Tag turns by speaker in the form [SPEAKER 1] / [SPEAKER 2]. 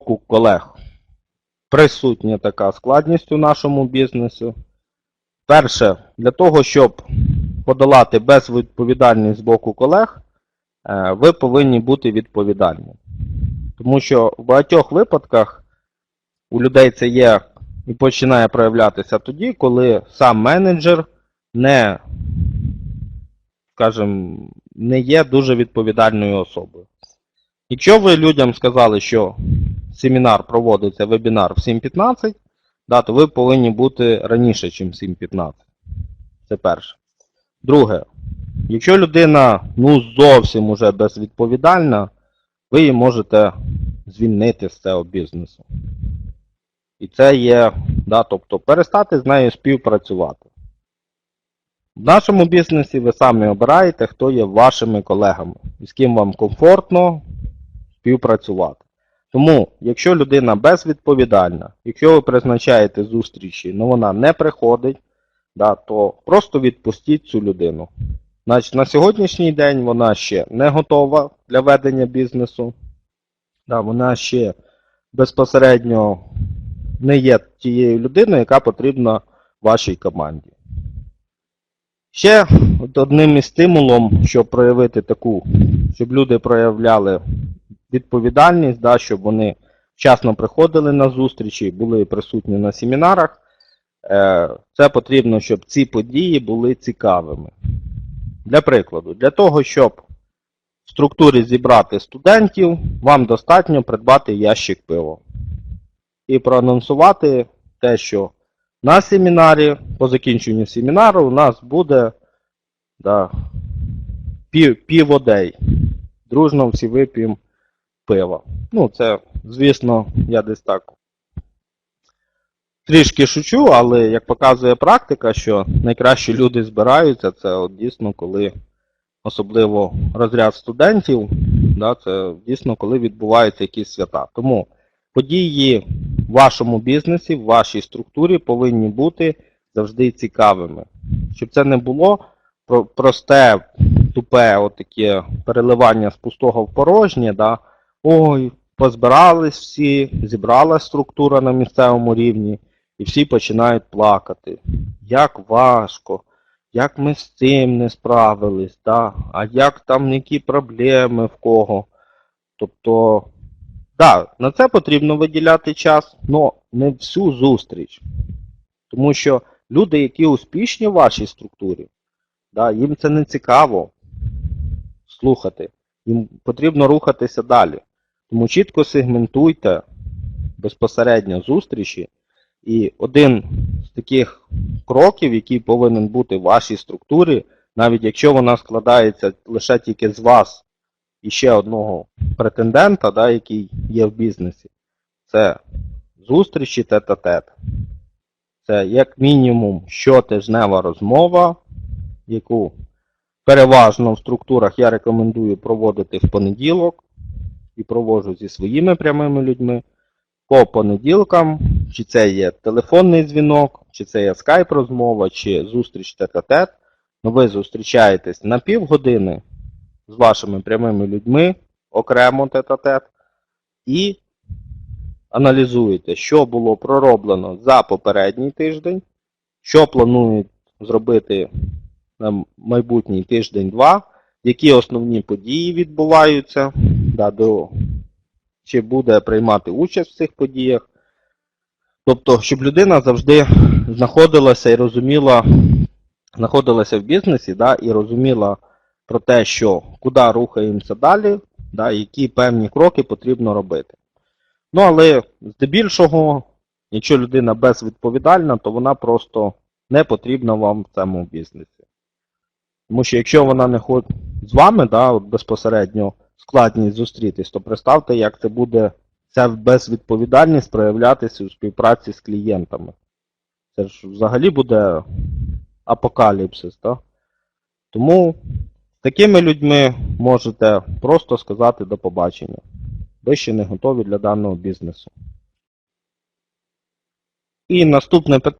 [SPEAKER 1] боку колег присутня така складність у нашому бізнесі. Перше, для того, щоб подолати безвідповідальність з боку колег, е, ви повинні бути відповідальні. Тому що в багатьох випадках у людей це є і починає проявлятися тоді, коли сам менеджер не, скажімо, не є дуже відповідальною особою. Якщо ви людям сказали, що семінар проводиться вебінар в 7.15, да, то ви повинні бути раніше, ніж 7.15. Це перше. Друге, якщо людина ну, зовсім уже безвідповідальна, ви її можете звільнити з цього бізнесу. І це є, да, тобто перестати з нею співпрацювати. В нашому бізнесі ви самі обираєте, хто є вашими колегами і з ким вам комфортно співпрацювати. Тому, якщо людина безвідповідальна, якщо ви призначаєте зустрічі, але вона не приходить, да, то просто відпустіть цю людину. Значить, на сьогоднішній день вона ще не готова для ведення бізнесу. Да, вона ще безпосередньо не є тією людиною, яка потрібна вашій команді. Ще одним із стимулом, щоб проявити таку, щоб люди проявляли відповідальність, да, щоб вони вчасно приходили на зустрічі, були присутні на семінарах. Е, Це потрібно, щоб ці події були цікавими. Для прикладу, для того, щоб в структурі зібрати студентів, вам достатньо придбати ящик пива. І проанонсувати те, що на семінарі, по закінченню семінару, у нас буде да, пів, піводей. Дружно всі вип'ємо пива. Ну, це, звісно, я десь так трішки шучу, але як показує практика, що найкращі люди збираються, це от дійсно коли, особливо розряд студентів, да, це дійсно коли відбуваються якісь свята. Тому події в вашому бізнесі, в вашій структурі повинні бути завжди цікавими. Щоб це не було просте, тупе, отаке переливання з пустого в порожнє, да, ой, позбирались всі, зібралась структура на місцевому рівні, і всі починають плакати. Як важко, як ми з цим не справились, да? а як там які проблеми в кого. Тобто, да, на це потрібно виділяти час, але не всю зустріч. Тому що люди, які успішні в вашій структурі, да, їм це не цікаво слухати. Їм потрібно рухатися далі. Тому чітко сегментуйте безпосередньо зустрічі. І один з таких кроків, який повинен бути в вашій структурі, навіть якщо вона складається лише тільки з вас і ще одного претендента, да, який є в бізнесі, це зустрічі тет-а-тет. Це як мінімум щотижнева розмова, яку переважно в структурах я рекомендую проводити в понеділок і проводжу зі своїми прямими людьми. По понеділкам, чи це є телефонний дзвінок, чи це є скайп-розмова, чи зустріч тет-а-тет, ну ви зустрічаєтесь на півгодини з вашими прямими людьми, окремо тет-а-тет, і аналізуєте, що було пророблено за попередній тиждень, що планують зробити на майбутній тиждень-два, які основні події відбуваються, да, чи буде приймати участь в цих подіях. Тобто, щоб людина завжди знаходилася і розуміла, знаходилася в бізнесі да, і розуміла про те, що куди рухаємося далі, да, які певні кроки потрібно робити. Ну, але здебільшого, якщо людина безвідповідальна, то вона просто не потрібна вам в цьому бізнесі. Тому що якщо вона не ходить з вами, да, безпосередньо складність зустрітись, то представте, як це буде ця безвідповідальність проявлятися у співпраці з клієнтами. Це ж взагалі буде апокаліпсис, так? Тому з такими людьми можете просто сказати до побачення. Ви ще не готові для даного бізнесу. І наступне питання.